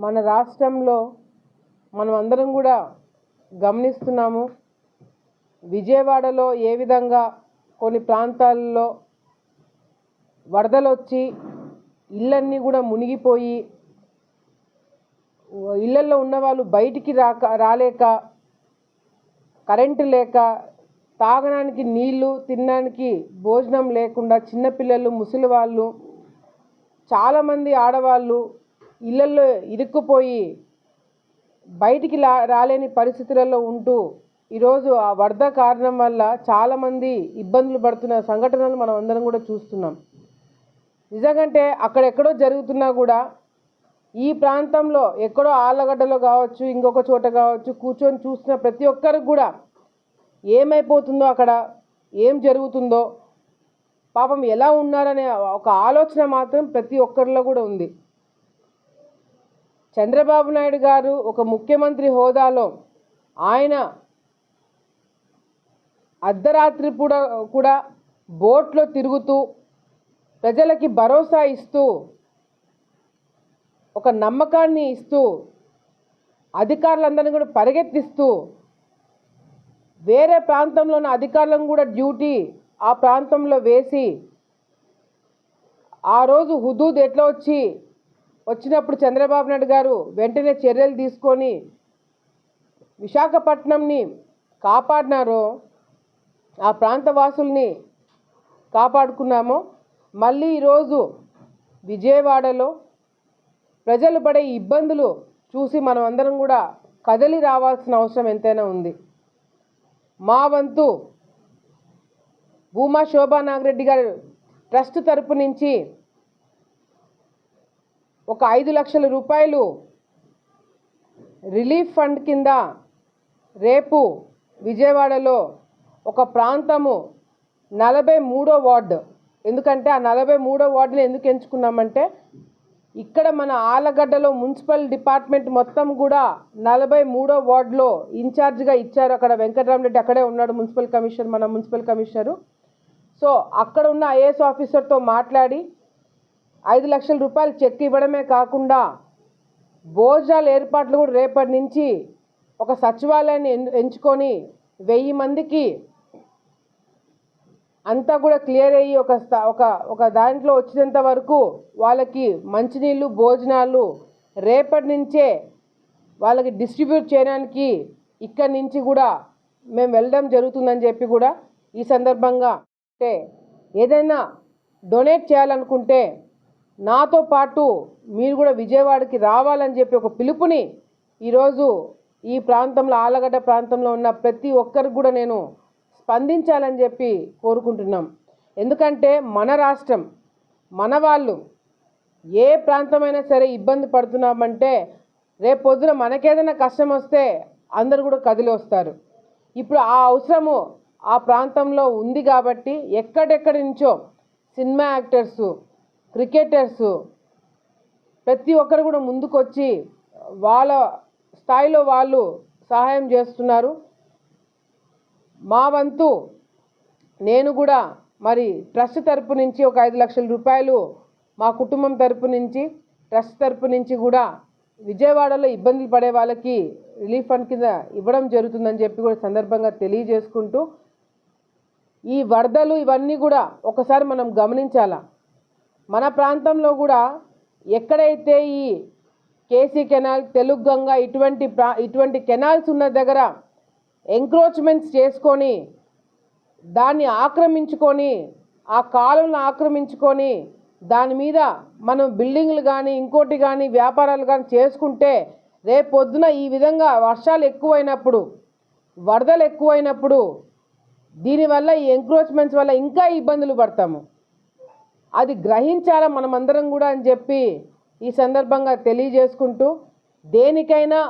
మన రాష్ట్రంలో మనం అందరం కూడా గమనిస్తున్నాము విజయవాడలో ఏ విధంగా కొన్ని ప్రాంతాల్లో వరదలు వచ్చి ఇళ్ళన్నీ కూడా మునిగిపోయి ఇళ్ళల్లో ఉన్నవాళ్ళు బయటికి రాక రాలేక కరెంటు లేక తాగడానికి నీళ్ళు తినడానికి భోజనం లేకుండా చిన్నపిల్లలు ముసలి వాళ్ళు చాలామంది ఆడవాళ్ళు ఇళ్ళల్లో ఇరుక్కుపోయి బయటికి రాలేని పరిస్థితులలో ఉంటూ ఈరోజు ఆ వరద కారణం వల్ల చాలామంది ఇబ్బందులు పడుతున్న సంఘటనలు మనం అందరం కూడా చూస్తున్నాం. నిజంగంటే అక్కడెక్కడో జరుగుతున్నా కూడా ఈ ప్రాంతంలో ఎక్కడో ఆళ్ళగడ్డలో కావచ్చు ఇంకొక చోట కావచ్చు కూర్చొని చూస్తున్న ప్రతి ఒక్కరికి కూడా ఏమైపోతుందో అక్కడ ఏం జరుగుతుందో పాపం ఎలా ఉన్నారనే ఒక ఆలోచన మాత్రం ప్రతి ఒక్కరిలో కూడా ఉంది. చంద్రబాబు నాయుడు గారు ఒక ముఖ్యమంత్రి హోదాలో ఆయన అర్ధరాత్రి కూడా కూడా బోట్లో తిరుగుతూ ప్రజలకి భరోసా ఇస్తూ ఒక నమ్మకాన్ని ఇస్తూ అధికారులందరినీ కూడా పరిగెత్తిస్తూ వేరే ప్రాంతంలో ఉన్న అధికారులను కూడా డ్యూటీ ఆ ప్రాంతంలో వేసి ఆ రోజు హుదూద్ ఎట్లా వచ్చి వచ్చినప్పుడు చంద్రబాబు నాయుడు గారు వెంటనే చర్యలు తీసుకొని విశాఖపట్నంని కాపాడినారో ఆ ప్రాంత వాసుల్ని కాపాడుకున్నామో మళ్ళీ ఈరోజు విజయవాడలో ప్రజలు పడే ఇబ్బందులు చూసి మనం అందరం కూడా కదలి రావాల్సిన అవసరం ఎంతైనా ఉంది. మా వంతు భూమా శోభా నాగిరెడ్డి గారు ట్రస్ట్ తరపు నుంచి ఒక ఐదు లక్షల రూపాయలు రిలీఫ్ ఫండ్ కింద రేపు విజయవాడలో ఒక ప్రాంతము నలభై మూడో వార్డు. ఎందుకంటే ఆ నలభై మూడో వార్డుని ఎందుకు ఎంచుకున్నామంటే ఇక్కడ మన ఆలగడ్డలో మున్సిపల్ డిపార్ట్మెంట్ మొత్తం కూడా నలభై మూడో వార్డులో ఇన్ఛార్జ్గా ఇచ్చారు. అక్కడ వెంకటరామరెడ్డి అక్కడే ఉన్నాడు మున్సిపల్ కమిషనర్ మన మున్సిపల్ కమిషనరు. సో అక్కడ ఉన్న ఐఏఎస్ ఆఫీసర్తో మాట్లాడి ఐదు లక్షల రూపాయలు చెక్ ఇవ్వడమే కాకుండా భోజనాల ఏర్పాట్లు కూడా రేపటి నుంచి ఒక సచివాలయాన్ని ఎంచుకొని వెయ్యి మందికి అంతా కూడా క్లియర్ అయ్యి ఒక ఒక ఒక దాంట్లో వచ్చినంత వరకు వాళ్ళకి మంచినీళ్ళు భోజనాలు రేపటి నుంచే వాళ్ళకి డిస్ట్రిబ్యూట్ చేయడానికి ఇక్కడి నుంచి కూడా మేము వెళ్ళడం జరుగుతుందని చెప్పి కూడా ఈ సందర్భంగా అంటే ఏదైనా డొనేట్ చేయాలనుకుంటే నాతో పాటు మీరు కూడా విజయవాడకి రావాలని చెప్పి ఒక పిలుపుని ఈరోజు ఈ ప్రాంతంలో ఆలగడ్డ ప్రాంతంలో ఉన్న ప్రతి ఒక్కరికి కూడా నేను స్పందించాలని చెప్పి కోరుకుంటున్నాం. ఎందుకంటే మన రాష్ట్రం మన వాళ్ళు ఏ ప్రాంతమైనా సరే ఇబ్బంది పడుతున్నామంటే రేపు పొద్దున మనకేదైనా కష్టం వస్తే అందరు కూడా కదిలి వస్తారు. ఇప్పుడు ఆ అవసరము ఆ ప్రాంతంలో ఉంది కాబట్టి ఎక్కడెక్కడి నుంచో సినిమా యాక్టర్సు క్రికెటర్సు ప్రతి ఒక్కరు కూడా ముందుకొచ్చి వాళ్ళ స్థాయిలో వాళ్ళు సహాయం చేస్తున్నారు. మా వంతు నేను కూడా మరి ట్రస్ట్ తరపు నుంచి ఒక ఐదు లక్షల రూపాయలు మా కుటుంబం తరపు నుంచి ట్రస్ట్ తరపు నుంచి కూడా విజయవాడలో ఇబ్బందులు పడే వాళ్ళకి రిలీఫ్ ఫండ్ కింద ఇవ్వడం జరుగుతుందని చెప్పి కూడా సందర్భంగా తెలియజేసుకుంటూ ఈ వరదలు ఇవన్నీ కూడా ఒకసారి మనం గమనించాలా? మన ప్రాంతంలో కూడా ఎక్కడైతే ఈ కేసీ కెనాల్ తెలుగు గంగ ఇటువంటి ప్రా ఇటువంటి కెనాల్స్ ఉన్న దగ్గర ఎంక్రోచ్మెంట్స్ చేసుకొని దాన్ని ఆక్రమించుకొని ఆ కాలువలను ఆక్రమించుకొని దాని మీద మనం బిల్డింగ్లు కానీ ఇంకోటి కానీ వ్యాపారాలు కానీ చేసుకుంటే రేపొద్దున ఈ విధంగా వర్షాలు ఎక్కువైనప్పుడు వరదలు ఎక్కువైనప్పుడు దీనివల్ల ఈ ఎంక్రోచ్మెంట్స్ వల్ల ఇంకా ఇబ్బందులు పడతాము. అది గ్రహించాలా మనమందరం కూడా అని చెప్పి ఈ సందర్భంగా తెలియజేసుకుంటూ దేనికైనా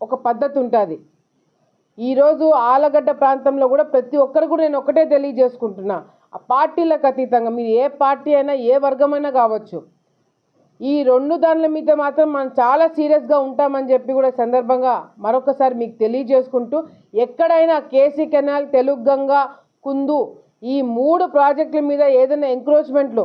ఒక పద్ధతి ఉంటుంది. ఈరోజు ఆలగడ్డ ప్రాంతంలో కూడా ప్రతి ఒక్కరు కూడా నేను ఒకటే తెలియజేసుకుంటున్నా. ఆ పార్టీలకు అతీతంగా మీరు ఏ పార్టీ అయినా ఏ వర్గమైనా కావచ్చు ఈ రెండు దానిల మీద మాత్రం మనం చాలా సీరియస్గా ఉంటామని చెప్పి కూడా సందర్భంగా మరొకసారి మీకు తెలియజేసుకుంటూ ఎక్కడైనా K C canal Telugu Ganga Kundu ఈ మూడు ప్రాజెక్టుల మీద ఏదైనా ఎంక్రోచ్మెంట్లు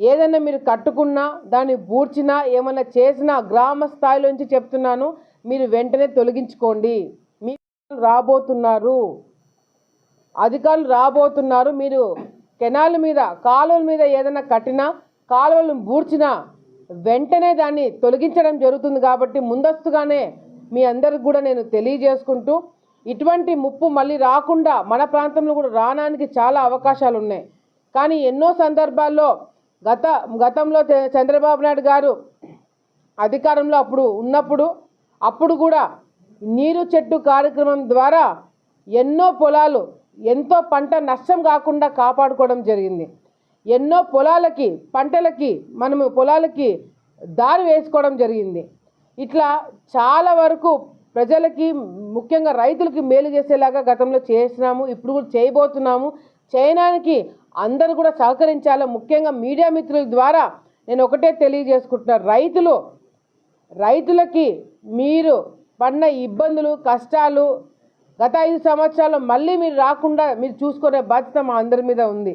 ఏదైనా మీరు కట్టుకున్నా దాన్ని బూడ్చినా ఏమైనా చేసినా గ్రామ స్థాయిలోంచి చెప్తున్నాను మీరు వెంటనే తొలగించుకోండి. మీ రాబోతున్నారు. అధికారులు రాబోతున్నారు. మీరు కెనాల్ మీద కాలువల మీద ఏదైనా కట్టినా కాలువలను బూడ్చినా వెంటనే దాన్ని తొలగించడం జరుగుతుంది కాబట్టి ముందస్తుగానే మీ అందరికి కూడా నేను తెలియజేసుకుంటూ ఇటువంటి ముప్పు మళ్ళీ రాకుండా మన ప్రాంతంలో కూడా రావడానికి చాలా అవకాశాలు ఉన్నాయి కానీ ఎన్నో సందర్భాల్లో గత గతంలో చంద్రబాబు నాయుడు గారు అధికారంలో అప్పుడు ఉన్నప్పుడు అప్పుడు కూడా నీరు చెట్టు కార్యక్రమం ద్వారా ఎన్నో పొలాలు ఎంతో పంట నష్టం కాకుండా కాపాడుకోవడం జరిగింది. ఎన్నో పొలాలకి పంటలకి మనము పొలాలకి దారి వేసుకోవడం జరిగింది. ఇట్లా చాలా వరకు ప్రజలకి ముఖ్యంగా రైతులకి మేలు చేసేలాగా గతంలో చేసినాము ఇప్పుడు కూడా చేయబోతున్నాము. చేయడానికి అందరూ కూడా సహకరించాలి? ముఖ్యంగా మీడియా మిత్రుల ద్వారా నేను ఒకటే తెలియజేసుకుంటున్నాను రైతులు రైతులకి మీరు పడిన ఇబ్బందులు కష్టాలు గత ఐదు సంవత్సరాలు మళ్ళీ మీరు రాకుండా మీరు చూసుకునే బాధ్యత మా అందరి మీద ఉంది.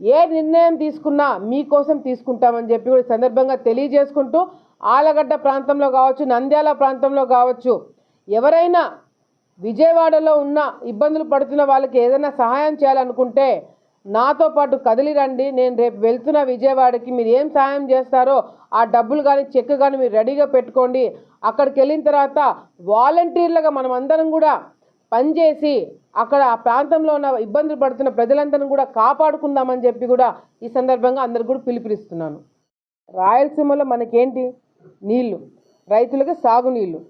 ఏ నిర్ణయం తీసుకున్నా మీకోసం తీసుకుంటామని చెప్పి కూడా సందర్భంగా తెలియజేసుకుంటూ ఆలగడ్డ ప్రాంతంలో కావచ్చు నంద్యాల ప్రాంతంలో కావచ్చు ఎవరైనా విజయవాడలో ఉన్న ఇబ్బందులు పడుతున్న వాళ్ళకి ఏదైనా సహాయం చేయాలనుకుంటే నాతో పాటు కదిలి రండి. నేను రేపు వెళ్తున్న విజయవాడకి మీరు ఏం సహాయం చేస్తారో ఆ డబ్బులు కానీ చెక్ కానీ మీరు రెడీగా పెట్టుకోండి. అక్కడికి వెళ్ళిన తర్వాత వాలంటీర్లుగా మనం అందరం కూడా పనిచేసి అక్కడ ఆ ప్రాంతంలో ఉన్న ఇబ్బందులు పడుతున్న ప్రజలందరినీ కూడా కాపాడుకుందామని చెప్పి కూడా ఈ సందర్భంగా అందరు కూడా పిలుపునిస్తున్నాను. రాయలసీమలో మనకేంటి? నీళ్ళు రైతులకు సాగునీళ్ళు.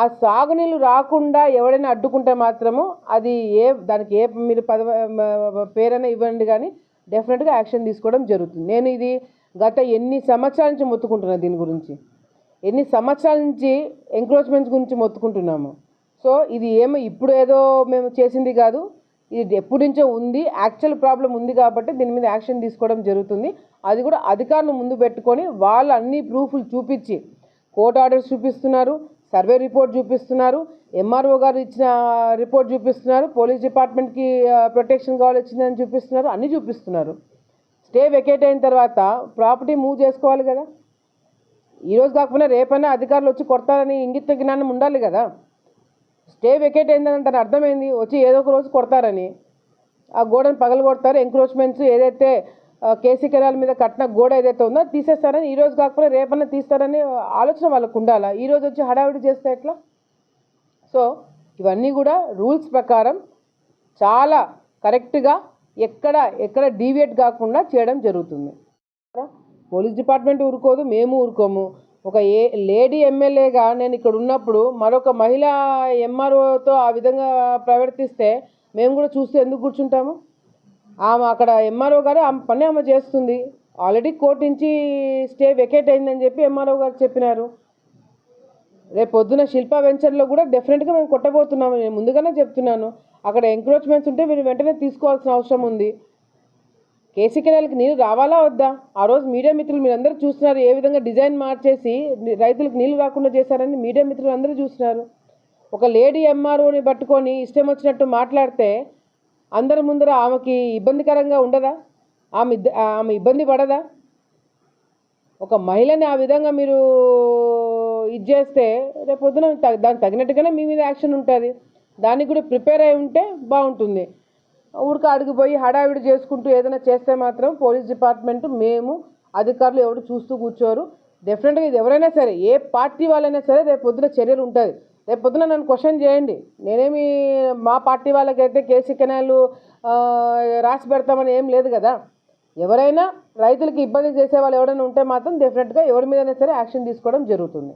ఆ సాగునీళ్ళు రాకుండా ఎవడైనా అడ్డుకుంటే మాత్రము అది ఏ దానికి ఏ మీరు పదవ పేరైనా ఇవ్వండి కానీ డెఫినెట్గా యాక్షన్ తీసుకోవడం జరుగుతుంది. నేను ఇది గత ఎన్ని సంవత్సరాల నుంచి మొత్తుకుంటున్నాను దీని గురించి. ఎన్ని సంవత్సరాల నుంచి ఎంక్రోచ్మెంట్స్ గురించి మొత్తుకుంటున్నాము. సో ఇది ఏమో ఇప్పుడు ఏదో మేము చేసింది కాదు. ఇది ఎప్పటి నుంచో ఉంది. యాక్చువల్ ప్రాబ్లం ఉంది కాబట్టి దీని మీద యాక్షన్ తీసుకోవడం జరుగుతుంది. అది కూడా అధికారులు ముందు పెట్టుకొని వాళ్ళు అన్ని ప్రూఫ్లు చూపించి కోర్ట్ ఆర్డర్స్ చూపిస్తున్నారు. సర్వే రిపోర్ట్ చూపిస్తున్నారు. ఎంఆర్ఓ గారు ఇచ్చిన రిపోర్ట్ చూపిస్తున్నారు. పోలీస్ డిపార్ట్మెంట్కి ప్రొటెక్షన్ కావాలి వచ్చిందని చూపిస్తున్నారు. అన్నీ చూపిస్తున్నారు. స్టే వెకేట్ అయిన తర్వాత ప్రాపర్టీ మూవ్ చేసుకోవాలి కదా. ఈరోజు కాకపోయినా రేపైనా అధికారులు వచ్చి కొడతారని ఇంగిత జ్ఞానం ఉండాలి కదా. స్టే వెకేట్ అయిందని దాని అర్థమైంది. వచ్చి ఏదో ఒక రోజు కొడతారని. ఆ గోడను పగలు కొడతారు ఎంక్రోచ్మెంట్స్ ఏదైతే కేసీ కెనాల్ మీద కట్టిన గోడ ఏదైతే ఉందో తీసేస్తారని ఈ రోజు కాకపోతే రేపన్నా తీస్తారని ఆలోచన వాళ్ళకు ఉండాలా? ఈ రోజు వచ్చి హడావిడి చేస్తే ఎట్లా? సో ఇవన్నీ కూడా రూల్స్ ప్రకారం చాలా కరెక్ట్గా ఎక్కడ ఎక్కడ డీవియేట్ కాకుండా చేయడం జరుగుతుంది. పోలీస్ డిపార్ట్మెంట్ ఊరుకోదు మేము ఊరుకోము. ఒక ఏ లేడీ ఎమ్మెల్యేగా నేను ఇక్కడ ఉన్నప్పుడు మరొక మహిళ ఎంఆర్ఓతో ఆ విధంగా ప్రవర్తిస్తే మేము కూడా చూస్తే ఎందుకు కూర్చుంటాము? ఆమె అక్కడ ఎంఆర్ఓ గారు ఆమె పని ఆమె చేస్తుంది. ఆల్రెడీ కోర్టు నుంచి స్టే వెకేట్ అయిందని చెప్పి ఎంఆర్ఓ గారు చెప్పినారు. రేపు పొద్దున శిల్ప వెంచర్లో కూడా డెఫినెట్గా మేము కొట్టబోతున్నాము. నేను ముందుగానే చెప్తున్నాను. అక్కడ ఎంక్రోచ్మెంట్స్ ఉంటే మీరు వెంటనే తీసుకోవాల్సిన అవసరం ఉంది. కేసీ కెనాల్కి నీళ్ళు రావాలా వద్దా? ఆ రోజు మీడియా మిత్రులు మీరు అందరూ చూస్తున్నారు ఏ విధంగా డిజైన్ మార్చేసి రైతులకు నీళ్ళు రాకుండా చేశారని మీడియా మిత్రులు అందరూ చూస్తున్నారు. ఒక లేడీ ఎంఆర్ఓని పట్టుకొని ఇష్టం వచ్చినట్టు మాట్లాడితే అందరి ముందర ఆమెకి ఇబ్బందికరంగా ఉండదా? ఆమె ఆమె ఇబ్బంది పడదా? ఒక మహిళని ఆ విధంగా మీరు ఇది చేస్తే రేపు పొద్దున దానికి తగినట్టుగానే మీ మీద యాక్షన్ ఉంటుంది. దానికి కూడా ప్రిపేర్ అయి ఉంటే బాగుంటుంది. ఊరిక అడిగిపోయి హడావిడి చేసుకుంటూ ఏదైనా చేస్తే మాత్రం పోలీస్ డిపార్ట్మెంట్ మేము అధికారులు ఎవరు చూస్తూ కూర్చోరు. డెఫినెట్గా ఇది ఎవరైనా సరే ఏ పార్టీ వాళ్ళైనా సరే రేపు పొద్దున చర్యలు ఉంటుంది రేపు పొద్దున నన్ను క్వశ్చన్ చేయండి. నేనేమి మా పార్టీ వాళ్ళకైతే కేసీ కెనాలు రాసి పెడతామని ఏం లేదు కదా. ఎవరైనా రైతులకు ఇబ్బంది చేసే వాళ్ళు ఎవరైనా ఉంటే మాత్రం డెఫినెట్గా ఎవరి మీదైనా సరే యాక్షన్ తీసుకోవడం జరుగుతుంది.